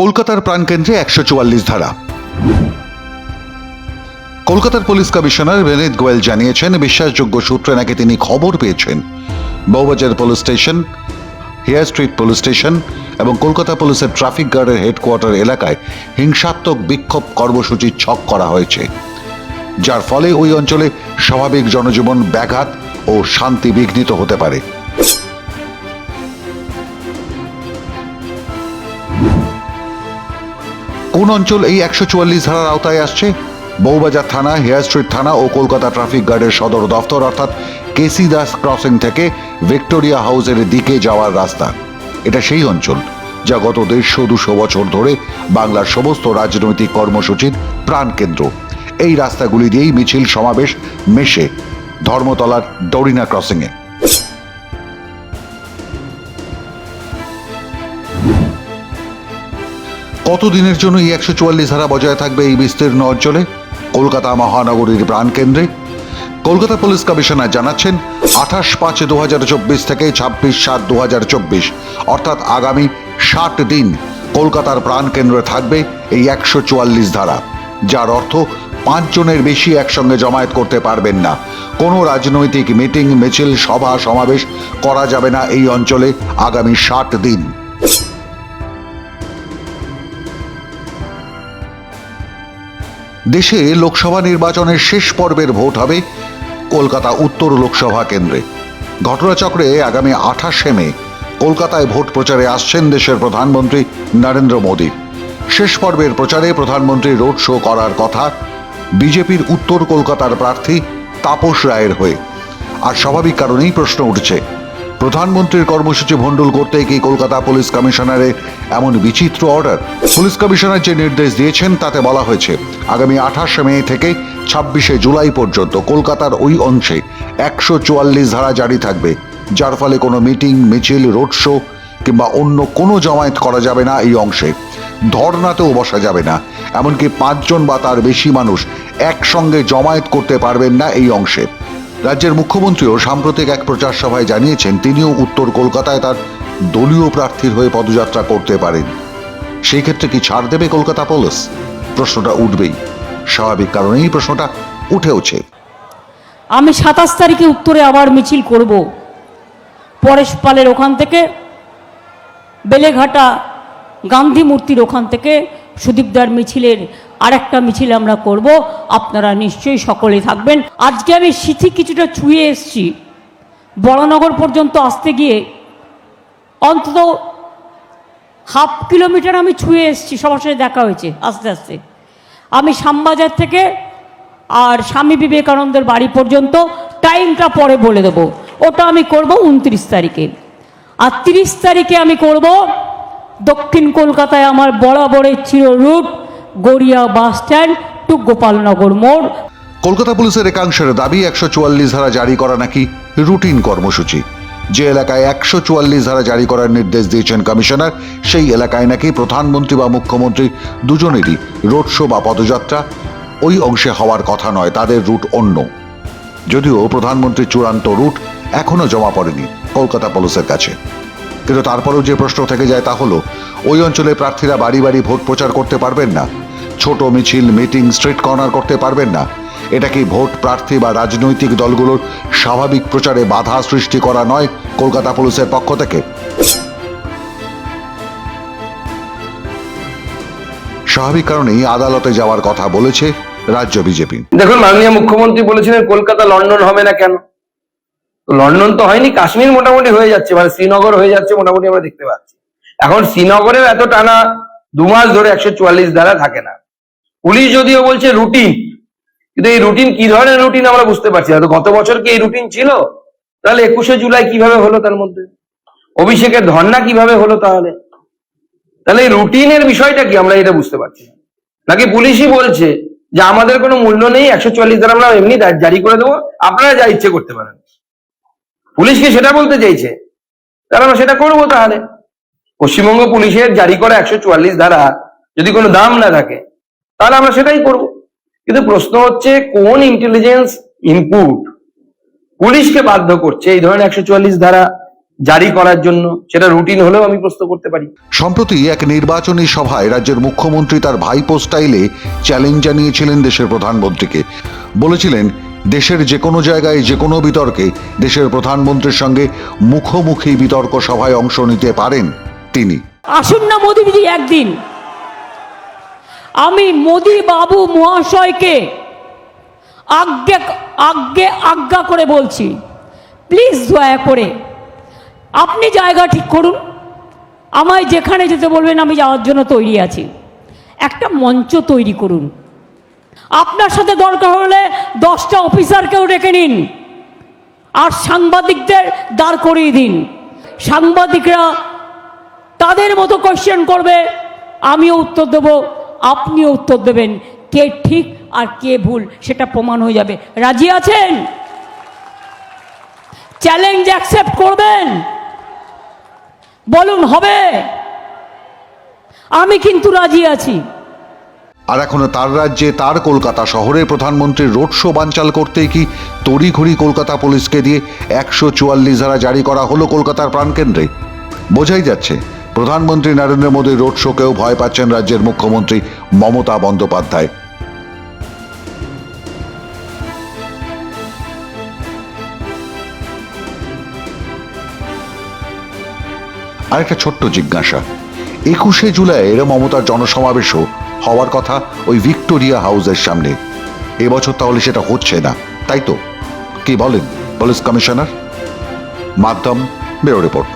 কলকাতার প্রাণকেন্দ্রে একশো চুয়াল্লিশ ধারা। কলকাতার পুলিশ কমিশনার বিনীত গোয়েল জানিয়েছেন, বিশ্বাসযোগ্য সূত্রে নাকি তিনি খবর পেয়েছেন। Bowbazar police station, Hare Street police station এবং কলকাতা পুলিশের ট্রাফিক গার্ডের হেডকোয়ার্টার এলাকায় হিংসাত্মক বিক্ষোভ কর্মসূচি ছক করা হয়েছে। যার ফলে ওই অঞ্চলে স্বাভাবিক জনজীবন ব্যাঘাত ও শান্তি বিঘ্নিত হতে পারে। কোন অঞ্চল এই একশো চুয়াল্লিশ ধারার আওতায় আসছে? বউবাজার থানা, হেয়ার স্ট্রিট থানা ও কলকাতা ট্রাফিক গার্ডের সদর দফতর, অর্থাৎ কেসি দাস ক্রসিং থেকে ভিক্টোরিয়া হাউসের দিকে যাওয়ার রাস্তা। এটা সেই অঞ্চল যা গত দেড়শো দুশো বছর ধরে বাংলার সমস্ত রাজনৈতিক কর্মসূচির প্রাণকেন্দ্র। এই রাস্তাগুলি দিয়েই মিছিল সমাবেশ মেশে ধর্মতলার ডরিনা ক্রসিংয়ে। কতদিনের জন্য এই একশো চুয়াল্লিশ ধারা বজায় থাকবে এই বিস্তীর্ণ অঞ্চলে? কলকাতা মহানগরীর প্রাণকেন্দ্রে কলকাতা পুলিশ কমিশনার জানাচ্ছেন, আঠাশ পাঁচ দু হাজার চব্বিশ থেকে ছাব্বিশ সাত দু হাজার চব্বিশ, অর্থাৎ আগামী ষাট দিন কলকাতার প্রাণকেন্দ্রে থাকবে এই একশো চুয়াল্লিশ ধারা, যার অর্থ পাঁচজনের বেশি একসঙ্গে জমায়েত করতে পারবেন না। কোনো রাজনৈতিক মিটিং, মিছিল, সভা, সমাবেশ করা যাবে না এই অঞ্চলে আগামী ষাট দিন। দেশে লোকসভা নির্বাচনের শেষ পর্বের ভোট হবে কলকাতা উত্তর লোকসভা কেন্দ্রে। ঘটনাচক্রে আগামী আঠাশে মে কলকাতায় ভোট প্রচারে আসছেন দেশের প্রধানমন্ত্রী নরেন্দ্র মোদী। শেষ পর্বের প্রচারে প্রধানমন্ত্রী রোড শো করার কথা বিজেপির উত্তর কলকাতার প্রার্থী তাপস রায়ের হয়ে। আর স্বাভাবিক কারণেই প্রশ্ন উঠছে প্রধানমন্ত্রীর কর্মসূচি ভণ্ডুল করতে কি কলকাতা পুলিশ কমিশনারের এমন বিচিত্র অর্ডার। পুলিশ কমিশনার যে নির্দেশ দিয়েছেন, তাতে বলা হয়েছে, আগামী আঠাশে মে থেকে ছাব্বিশে জুলাই পর্যন্ত কলকাতার ওই অংশে একশো চুয়াল্লিশ ধারা জারি থাকবে, যার ফলে কোনো মিটিং, মিছিল, রোড শো কিংবা অন্য কোনো জমায়েত করা যাবে না এই অংশে। ধর্নাতেও বসা যাবে না, এমনকি পাঁচজন বা তার বেশি মানুষ একসঙ্গে জমায়েত করতে পারবেন না এই অংশে। রাজ্যের মুখ্যমন্ত্রীও সাম্প্রতিক এক প্রচার সভায় জানিয়েছেন, তিনিও উত্তর কলকাতায় তার দলীয় প্রার্থীর হয়ে পদযাত্রা করতে পারেন। সেই ক্ষেত্রে কি ছাড় দেবে কলকাতা পুলিশ? প্রশ্নটা উঠবেই। স্বাভাবিক কারণেই প্রশ্নটা উঠেওছে। আমি সাতাশ তারিখে উত্তরে আবার মিছিল করব। পরেশ পালের ওখান থেকে, বেলেঘাটা গান্ধী মূর্তির ওখান থেকে সুদীপদার মিছিলের আরেকটা মিছিল আমরা করব। আপনারা নিশ্চয়ই সকলে থাকবেন। আজকে আমি সিথি কিছুটা ছুঁয়ে এসছি। বড়নগর পর্যন্ত আসতে গিয়ে অন্তত হাফ কিলোমিটার আমি ছুঁয়ে এসছি। সবার সাথে দেখা হয়েছে আস্তে আস্তে। আমি শ্যামবাজার থেকে আর স্বামী বিবেকানন্দের বাড়ি পর্যন্ত টাইমটা পরে বলে দেবো। ওটা আমি করব উনত্রিশ তারিখে। আর তিরিশ তারিখে আমি করব দক্ষিণ কলকাতায় আমার বরাবরের চির route Garia bus stand to Gopalnagar মোড়। কলকাতা পুলিশের একাংশের দাবি, একশো চুয়াল্লিশ ধারা জারি করা নাকি রুটিন কর্মসূচি। যে এলাকায় একশো চুয়াল্লিশ ধারা জারি করার নির্দেশ দিয়েছেন কমিশনার, সেই এলাকায় নাকি প্রধানমন্ত্রী বা মুখ্যমন্ত্রী দুজনেরই রোড শো বা পদযাত্রা। ওই অংশে হওয়ার কথা নয়, তাদের রুট অন্য। যদিও প্রধানমন্ত্রীর চূড়ান্ত রুট এখনও জমা পড়েনি কলকাতা পুলিশের কাছে। কিন্তু তারপরেও যে প্রশ্ন থেকে যায় তা হলো, ওই অঞ্চলে প্রার্থীরা বাড়ি বাড়ি ভোট প্রচার করতে পারবেন না? ছোট মিছিল, মিটিং, স্ট্রিট কর্নার করতে পারবেন না। এটা কি ভোট প্রার্থী বা রাজনৈতিক দলগুলোর স্বাভাবিক প্রচারে বাধা সৃষ্টি করা নয় কলকাতা পুলিশের পক্ষ থেকে? স্বাভাবিক কারণেই আদালতে যাওয়ার কথা বলেছে রাজ্য বিজেপি। দেখুন, মাননীয় মুখ্যমন্ত্রী বলেছিলেন, কলকাতা লন্ডন হবে না কেন? লন্ডন তো হয়নি, কাশ্মীর মোটামুটি হয়ে যাচ্ছে মানে শ্রীনগর হয়ে যাচ্ছে মোটামুটি আমরা দেখতে পাচ্ছি। এখন শ্রীনগরেও এত টানা দু মাস ধরে একশো চুয়াল্লিশ ধারা থাকে না। পুলিশ যদিও বলছে রুটিন, কিন্তু এই রুটিন কি ধরনের রুটিন আমরা বুঝতে পারছি না। তো গত বছর কি এই রুটিন ছিল? তাহলে একুশে জুলাই কীভাবে হলো তার মধ্যে? অভিষেকের ধর্না কীভাবে হলো তাহলে? তাহলে এই রুটিনের বিষয়টা কি আমরা এটা বুঝতে পারছি নাকি পুলিশই বলছে যে আমাদের কোনো মূল্য নেই, একশো চুয়াল্লিশ ধারা আমরা এমনি জারি করে দেবো, আপনারা যা ইচ্ছে করতে পারেন। পুলিশ কি সেটা বলতে চাইছে? তাহলে আমরা সেটা করব তাহলে। পশ্চিমবঙ্গ পুলিশের জারি করা একশো চুয়াল্লিশ ধারা যদি কোনো দাম না থাকে তাহলে আমরা সেটাই করব। কিন্তু প্রশ্ন হচ্ছে কোন ইন্টেলিজেন্স ইনপুট পুলিশকে বাধ্য করছে এই ধরনের একশো চুয়াল্লিশ ধারা জারি করার জন্য? সেটা রুটিন হলেও আমি প্রশ্ন করতে পারি। সম্প্রতি এক নির্বাচনী সভায় রাজ্যের মুখ্যমন্ত্রী তার ভাইপো স্টাইলে চ্যালেঞ্জ জানিয়েছিলেন দেশের প্রধানমন্ত্রীকে। বলেছিলেন দেশের যে কোনো জায়গায় যে কোনো বিতর্কে দেশের প্রধানমন্ত্রীর সঙ্গে মুখোমুখি বিতর্ক সভায় অংশ নিতে পারেন তিনি। আসুন না মোদিজি একদিন। আমি মোদি বাবু মহাশয়কে আজ্ঞে আজ্ঞে, আজ্ঞা করে বলছি। প্লিজ দয়া করে, আপনি জায়গা ঠিক করুন। আমায় যেখানে যেতে বলবেন, আমি যাওয়ার জন্য তৈরি আছি। একটা মঞ্চ তৈরি করুন। আপনার সাথে দরকার হলে দশটা অফিসারকেও ডেকে নিন। আর সাংবাদিকদের দাঁড় করিয়ে দিন। সাংবাদিকরা তাদের মতো কোয়েশ্চেন করবে, আমিও উত্তর দেব। আপনিও উত্তর দেবেন কে ঠিক আর কে ভুল, সেটা প্রমাণ হয়ে যাবে। রাজি আছেন? চ্যালেঞ্জ অ্যাকসেপ্ট করবেন? বলুন, হবে? আমি কিন্তু রাজি আছি। আর এখনও তার রাজ্যে তার কলকাতা শহরে প্রধানমন্ত্রীর রোড শো বানচাল করতেই কি তড়িঘড়ি কলকাতা পুলিশকে দিয়ে একশো চুয়াল্লিশ ধারা জারি করা হলো কলকাতার প্রাণকেন্দ্রে? বোঝাই যাচ্ছে। প্রধানমন্ত্রী নরেন্দ্র মোদীর রোড শোকেও ভয় পাচ্ছেন রাজ্যের মুখ্যমন্ত্রী মমতা বন্দ্যোপাধ্যায়। আরেকটা ছোট্ট জিজ্ঞাসা। একুশে জুলাইয়ের মমতার জনসমাবেশও হওয়ার কথা ওই ভিক্টোরিয়া হাউসের সামনে। এবছর তাহলে সেটা হচ্ছে না, তাই তো? কি বলেন? Police commissioner? মাধ্যম ব্যুরো রিপোর্ট।